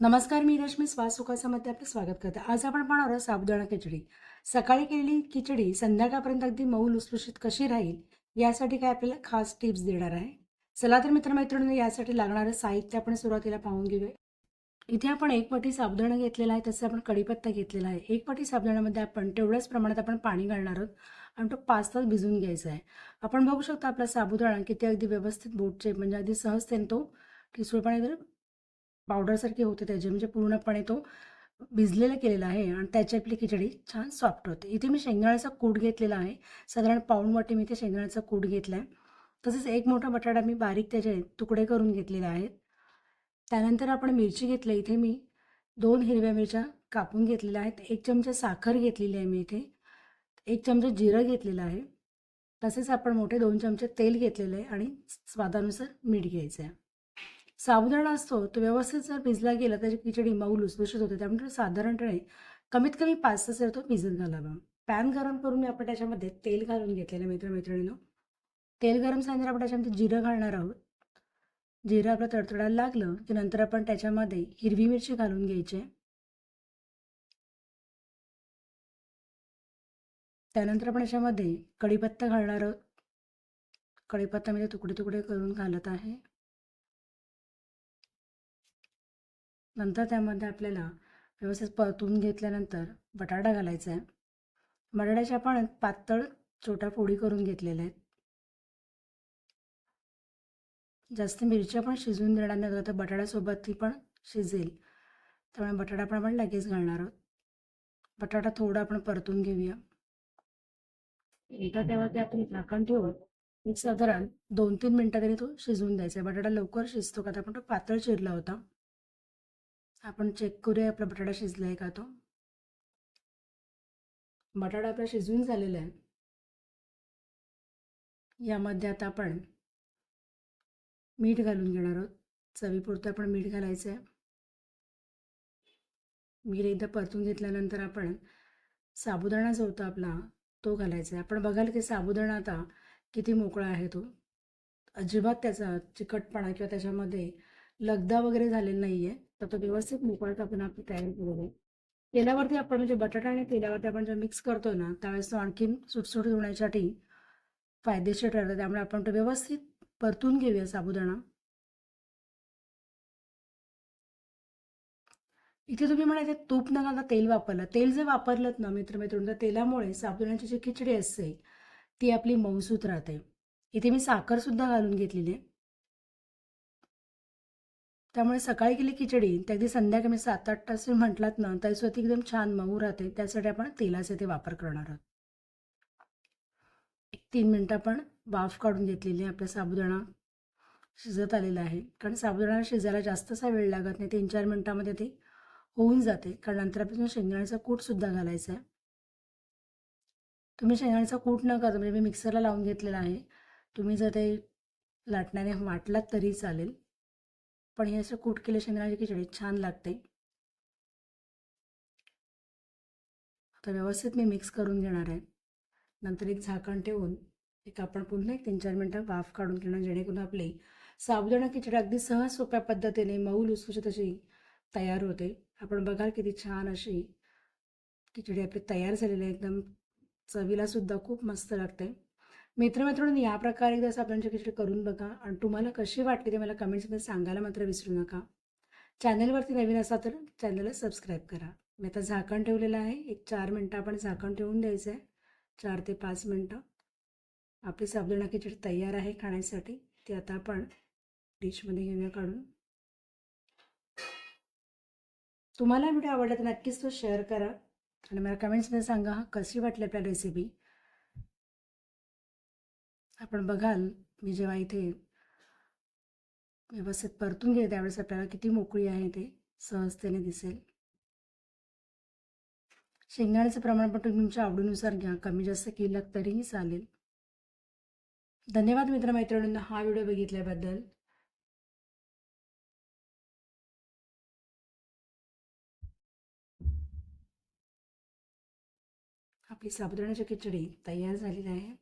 नमस्कार मी रश्मी स्वासुखासामध्ये आपलं स्वागत करते. आज आपण पाहणार आहोत साबुदाणा खिचडी. सकाळी केलेली खिचडी संध्याकाळपर्यंत अगदी मऊ लुसलुशीत कशी राहील यासाठी काय आपल्याला खास टिप्स देणार आहे? चला तर मित्रमैत्रिणी यासाठी लागणारं साहित्य आपण सुरुवातीला पाहून घेऊया. इथे आपण एक पटी साबुदाणा घेतलेला आहे तसं आपण कढीपत्ता घेतलेला आहे. एक पटी साबुदाण्यामध्ये आपण तेवढ्याच प्रमाणात आपण पाणी घालणार आहोत आणि तो पाच तास भिजवून घ्यायचा आहे. आपण बघू शकतो आपला साबुदाणा किती अगदी व्यवस्थित बोटचे म्हणजे अगदी सहजतेने तो ठिसूळपणे पावडरसारखे होते त्याचे म्हणजे पूर्णपणे तो भिजलेला केलेला आहे आणि त्याची आपली खिचडी छान सॉफ्ट होते. इथे मी शेंगदाण्याचा कूट घेतलेला आहे. साधारण पाऊण वाटी मी इथे शेंगदाण्याचा कूट घेतला आहे तसेच एक मोठा बटाटा मी बारीक त्याचे तुकडे करून घेतलेले आहेत. त्यानंतर आपण मिरची घेतली इथे मी दोन हिरव्या मिरच्या कापून घेतलेल्या आहेत. एक चमचा साखर घेतलेली आहे मी इथे. एक चमचा जिरं घेतलेलं आहे. तसेच आपण मोठे दोन चमचे तेल घेतलेलं आहे आणि स्वादानुसार मीठ घ्यायचं आहे. साबुदाणा असतो तो व्यवस्थित जर भिजला गेला त्याची खिचडी मऊ लुसलुशीत होते त्यामुळे साधारणपणे कमीत कमी पाच तास तो भिजत घालावा पॅन गरम करून मी आपण त्याच्यामध्ये तेल घालून घेतलेलं मित्रमैत्रिणीनं. तेल गरम झाल्यानंतर आपण त्याच्यामध्ये जिरं घालणार आहोत. जिरं आपलं तडतडायला लागलं की नंतर आपण त्याच्यामध्ये हिरवी मिरची घालून घ्यायची त्यानंतर आपण याच्यामध्ये कढीपत्ता घालणार आहोत. कढीपत्तामध्ये तुकडे तुकडे करून घालत आहे. नंतर त्यामध्ये आपल्याला व्यवस्थित परतून घेतल्यानंतर बटाटा घालायचा आहे. बटाट्याच्या आपण पातळ छोट्या फोडी करून घेतलेल्या आहेत. जास्त मिरच्या पण शिजवून देणार नाही तर बटाट्यासोबत ती पण शिजेल. त्यामुळे बटाटा पण आपण लगेच घालणार आहोत. बटाटा थोडा आपण परतून घेऊया. एकदा त्यावरती आपण झाकण ठेवून एक साधारण दोन तीन मिनटं तरी तो शिजवून द्यायचा बटाटा लवकर शिजतो का तर आपण तो पातळ चिरला होता. आपण चेक करूया आपला बटाटा शिजला आहे का तो? बटाटा आपला शिजवून झालेला आहे. यामध्ये आता आपण मीठ घालून घेणार आहोत. चवीपुरतं आपण मीठ घालायचं आहे मीठ एकदा परतून घेतल्यानंतर आपण साबुदाणा जो होता आपला तो घालायचा आहे आपण बघाल की साबुदाणा आता किती मोकळा आहे तो. अजिबात त्याचा चिकटपणा किंवा त्याच्यामध्ये लगदा वगैरे झालेला नाही आहे तर तो व्यवस्थित मोकळा आपण आपली तयारी केलेली तेलावरती आपण म्हणजे बटाटा आणि तेलावरती आपण जेव्हा मिक्स करतो ना त्यावेळेस तो आणखीन सुटसुट होण्यासाठी फायदेशीर ठरतं. त्यामुळे आपण तो व्यवस्थित परतून घेऊया साबुदाणा. इथे तुम्ही म्हणायचे तूप न घालता तेल वापरलं. तेल जर वापरलं ना मित्रमैत्रिणी तर तेलामुळे साबुदाण्याची जी खिचडी असते ती आपली मऊसूत राहते. इथे मी साखर सुद्धा घालून घेतलेली आहे. त्यामुळे सकाळी केली खिचडी ते अगदी संध्याकाळी सात आठ तास म्हटलात ना तरी स्वतः एकदम छान मऊ राहते. त्यासाठी आपण तेलाचा ते वापर करणार आहोत. एक तीन मिनटं आपण वाफ काढून घेतलेली आहे आपला साबुदाणा शिजत आलेला आहे. कारण साबुदाणा शिजायला जास्तसा वेळ लागत नाही तीन चार मिनटामध्ये ते होऊन जाते. कारण नंतर आपण शेंगदाण्याचा कूटसुद्धा घालायचा आहे. तुम्ही शेंगदाण्याचा कूट न करता म्हणजे मी मिक्सरला लावून घेतलेला आहे. तुम्ही जर ते लाटण्याने वाटलात तरी चालेल. पण हे असं कूट केलं शेंगदाण्याची खिचडी छान लागते. आता व्यवस्थित मी मिक्स करून घेणार आहे. नंतर एक झाकण ठेवून एक आपण पुन्हा एक तीन चार मिनटं वाफ काढून घेणार जेणेकरून आपली साबुदाणा खिचडी अगदी सहज सोप्या पद्धतीने मऊ लुसलुशीत तशी तयार होते. आपण बघाल किती छान अशी खिचडी आपली तयार झालेली आहे. एकदम चवीला सुद्धा खूप मस्त लागते. मित्रमैत्रिणी या प्रकारे एकदा साबणाची खिचडी करून बघा. आणि तुम्हाला कशी वाटली ते मला कमेंट्समध्ये सांगायला मात्र विसरू नका. चॅनलवरती नवीन असा तर चॅनलला सबस्क्राईब करा. मी आता झाकण ठेवलेलं आहे. एक चार मिनटं आपण झाकण ठेवून द्यायचं आहे चार ते पाच मिनटं. आपली साबुदाणा खिचडी तयार आहे खाण्यासाठी. ती आता आपण डिशमध्ये घेऊया काढून. तुम्हाला व्हिडिओ आवडला तर नक्कीच तो शेअर करा. आणि मला कमेंट्समध्ये सांगा कशी वाटली आपल्या रेसिपी आपण बघाल मी जेव्हा इथे व्यवस्थित परतून घे त्यावेळेस आपल्याला किती मोकळी आहे ते सहजतेने दिसेल. शेंगदाण्याचं प्रमाण पण तुम्ही तुमच्या आवडीनुसार घ्या कमी जास्त केलं तरीही चालेल. धन्यवाद मित्रमैत्रिणींना हा व्हिडिओ बघितल्याबद्दल. आपली साबुदाण्याची खिचडी तयार झालेली आहे.